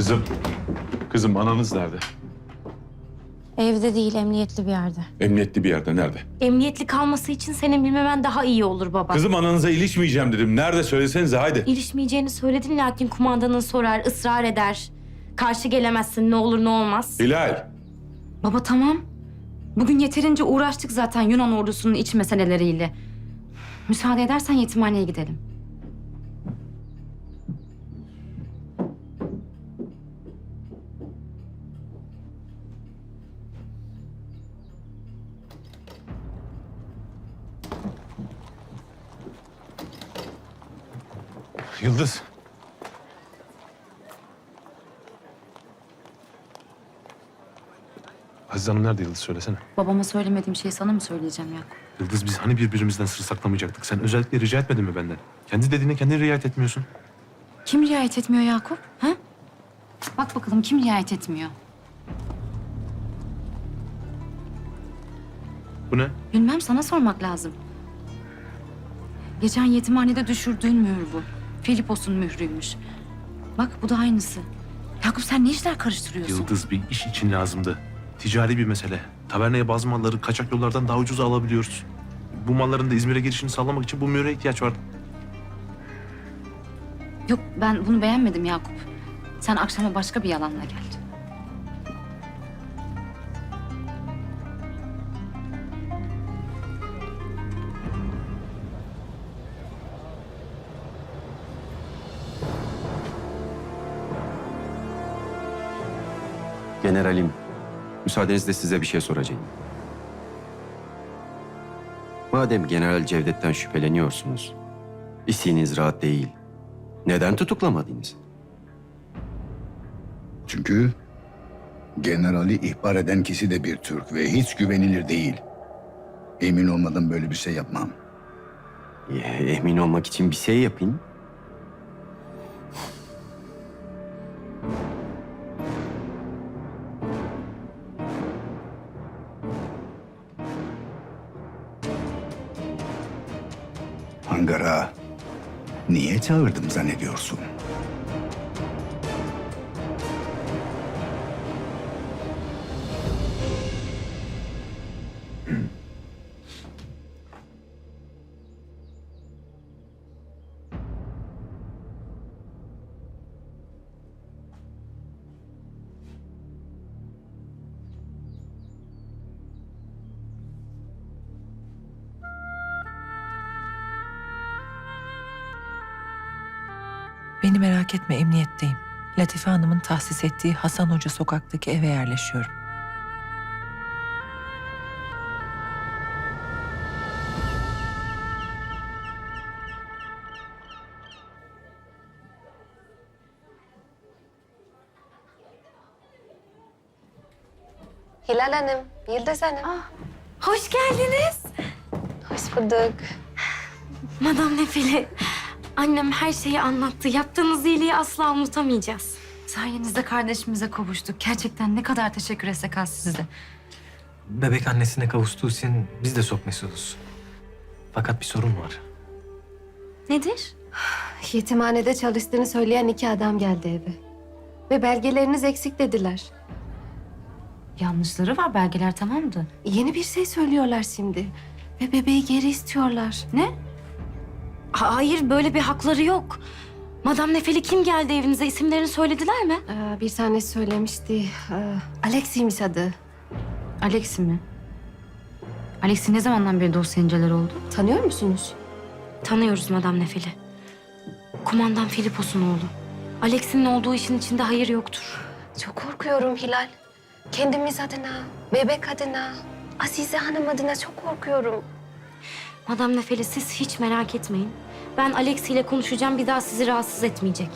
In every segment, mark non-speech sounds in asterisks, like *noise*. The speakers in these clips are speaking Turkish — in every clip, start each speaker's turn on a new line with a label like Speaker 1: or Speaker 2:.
Speaker 1: Kızım, kızım ananız nerede?
Speaker 2: Evde değil, emniyetli bir yerde.
Speaker 1: Emniyetli bir yerde, nerede?
Speaker 2: Emniyetli kalması için senin bilmemen daha iyi olur baba.
Speaker 1: Kızım ananıza ilişmeyeceğim dedim. Nerede söylesenize haydi.
Speaker 2: İlişmeyeceğini söyledin lakin kumandanın sorar, ısrar eder. Karşı gelemezsin ne olur ne olmaz.
Speaker 1: Hilal.
Speaker 3: Baba tamam. Bugün yeterince uğraştık zaten Yunan ordusunun iç meseleleriyle. Müsaade edersen yetimhaneye gidelim.
Speaker 1: Yıldız.
Speaker 4: Aziz Hanım nerede Yıldız söylesene.
Speaker 3: Babama söylemediğim şeyi sana mı söyleyeceğim Yakup?
Speaker 4: Yıldız biz hani birbirimizden sır saklamayacaktık. Sen özellikle rica etmedin mi benden? Kendi dediğine kendin riayet etmiyorsun.
Speaker 3: Kim riayet etmiyor Yakup? Ha? Bak bakalım kim riayet etmiyor?
Speaker 4: Bu ne?
Speaker 3: Bilmem sana sormak lazım. Geçen yetimhanede düşürdüğün mühür bu. Filipos'un mührüymüş. Bak bu da aynısı. Yakup sen ne işler karıştırıyorsun?
Speaker 4: Yıldız bir iş için lazımdı. Ticari bir mesele. Taverneye bazı malları kaçak yollardan daha ucuza alabiliyoruz. Bu malların da İzmir'e girişini sağlamak için bu mühüre ihtiyaç var.
Speaker 3: Yok ben bunu beğenmedim Yakup. Sen akşama başka bir yalanla gel.
Speaker 5: Generalim, müsaadenizle size bir şey soracağım. Madem General Cevdet'ten şüpheleniyorsunuz, işiniz rahat değil. Neden tutuklamadınız?
Speaker 6: Çünkü generali ihbar eden kişi de bir Türk ve hiç güvenilir değil. Emin olmadan böyle bir şey yapmam.
Speaker 5: Ya, emin olmak için bir şey yapın.
Speaker 6: Hangara niye çağırdım zannediyorsun?
Speaker 7: Beni merak etme emniyetteyim. Latife Hanım'ın tahsis ettiği Hasan Hoca sokaktaki eve yerleşiyorum.
Speaker 8: Hilal Hanım, Yıldız Hanım.
Speaker 2: Hoş geldiniz.
Speaker 8: Hoş bulduk.
Speaker 2: Madam Nefeli. Annem her şeyi anlattı. Yaptığınız iyiliği asla unutamayacağız.
Speaker 3: Sayenizde kardeşimize kavuştuk. Gerçekten ne kadar teşekkür etsek az size.
Speaker 9: Bebek annesine kavuştuğu için biz de çok mesutuz. Fakat bir sorun var.
Speaker 2: Nedir? *sighs*
Speaker 8: Yetimhanede çalıştığını söyleyen iki adam geldi eve. Ve belgeleriniz eksik dediler.
Speaker 3: Yanlışları var belgeler tamamdı.
Speaker 8: Yeni bir şey söylüyorlar şimdi. Ve bebeği geri istiyorlar.
Speaker 3: Ne?
Speaker 2: Hayır böyle bir hakları yok. Madam Nefeli kim geldi evinize? İsimlerini söylediler mi?
Speaker 8: Ee, bir tanesi söylemişti. Ee, Alexiymiş adı.
Speaker 3: Alex'i mi? Alex'i ne zamandan beri dosya inceler oldu?
Speaker 8: Tanıyor musunuz?
Speaker 2: Tanıyoruz Madam Nefeli. Kumandan Filipos'un oğlu. Alex'in olduğu işin içinde hayır yoktur.
Speaker 8: Çok korkuyorum Hilal. Kendimiz adına, bebek adına, Azize Hanım adına çok korkuyorum.
Speaker 2: Madam Nefeli siz hiç merak etmeyin. Ben Alex ile konuşacağım. Bir daha sizi rahatsız etmeyecek.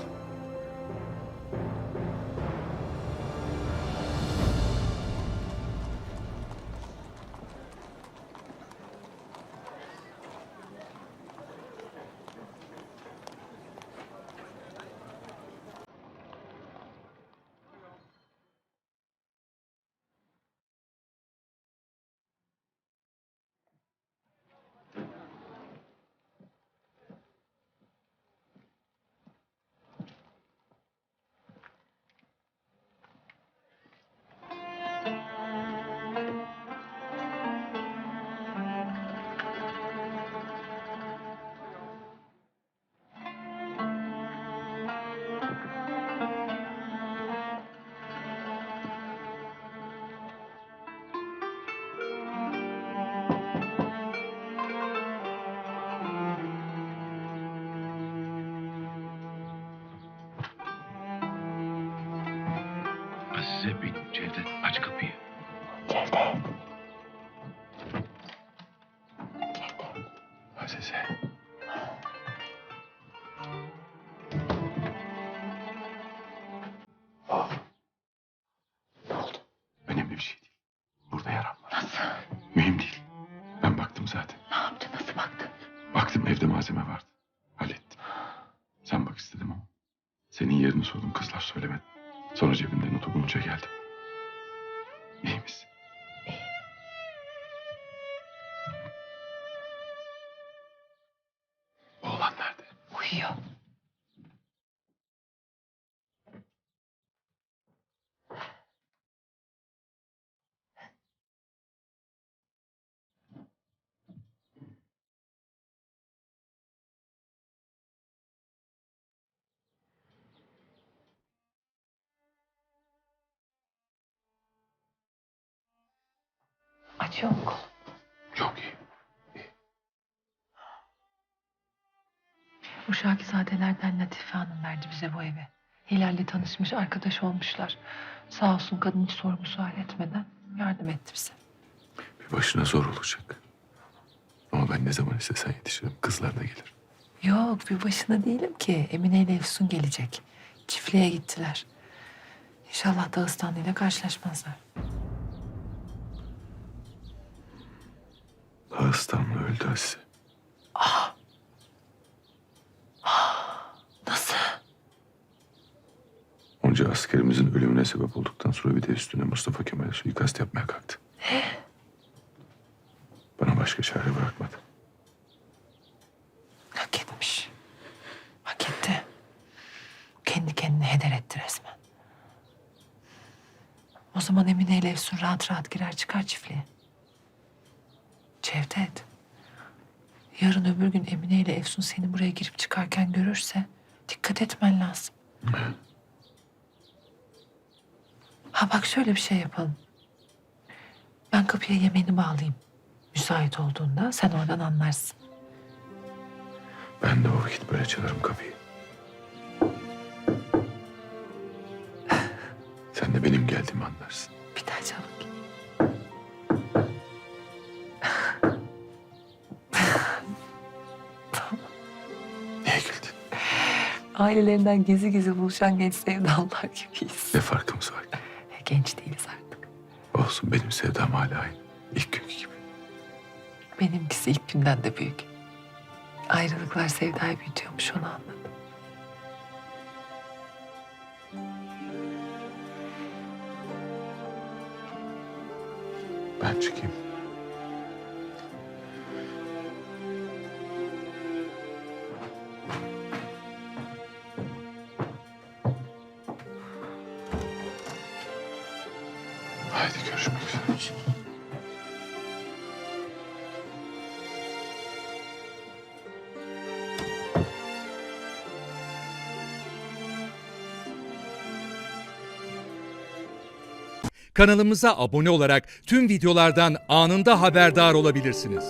Speaker 1: Azize benim Cevdet. Aç kapıyı. Cevdet. Azize. Aa. Ne oldu? Önemli bir şey değil. Burada yaram var. Nasıl? Mühim değil. Ben baktım zaten.
Speaker 8: Ne yaptın? Nasıl baktın?
Speaker 1: Baktım evde malzeme vardı. Hallettim. Sen bak istedim ama. Senin yerini sordum kızlar söylemedi. Sonra cebimde notu bulunca geldim. İyi misin? Oğlan nerede?
Speaker 8: Uyuyor. Acıyor mu kolun?
Speaker 1: Çok iyi.
Speaker 10: Uşakizadelerden Latife Hanım verdi bize bu evi. Hilal'le tanışmış, arkadaş olmuşlar. Sağ olsun kadın hiç sorgu sual etmeden yardım etti bize.
Speaker 1: Bir başına zor olacak. Ama ben ne zaman istesen yetişirim. Kızlar da gelir.
Speaker 7: Yok bir başına değilim ki. Emine ile Efsun gelecek. Çiftliğe gittiler. İnşallah Dağıstanlı ile karşılaşmazlar.
Speaker 1: Ağıztanlı öldü Azize.
Speaker 7: Nasıl?
Speaker 1: Onca askerimizin ölümüne sebep olduktan sonra bir de üstüne Mustafa Kemal'e suikast yapmaya kalktı. Bana başka çare bırakmadı.
Speaker 7: Hak etmiş. Hak etti. Kendi kendine heder etti resmen. O zaman Emine ile Efsun rahat rahat girer çıkar çiftliğe. Cevdet. Yarın öbür gün Emine ile Efsun seni buraya girip çıkarken görürse dikkat etmen lazım. Ha bak şöyle bir şey yapalım. Ben kapıya yemeğini bağlayayım. Müsait olduğunda sen oradan anlarsın.
Speaker 1: Ben de o vakit böyle çalarım kapıyı. Sen de benim geldiğimi anlarsın.
Speaker 7: Ailelerinden gizli gizli buluşan genç sevdalılar gibiyiz.
Speaker 1: Ne farkımız var ki?
Speaker 7: Genç değiliz artık.
Speaker 1: Olsun benim sevdam hala aynı. İlk günkü gibi.
Speaker 7: Benimkisi ilk günden de büyük. Ayrılıklar sevdayı büyütüyormuş onu anladım.
Speaker 1: Ben çıkayım. Haydi görüşmek üzere.
Speaker 11: Kanalımıza abone olarak tüm videolardan anında haberdar olabilirsiniz.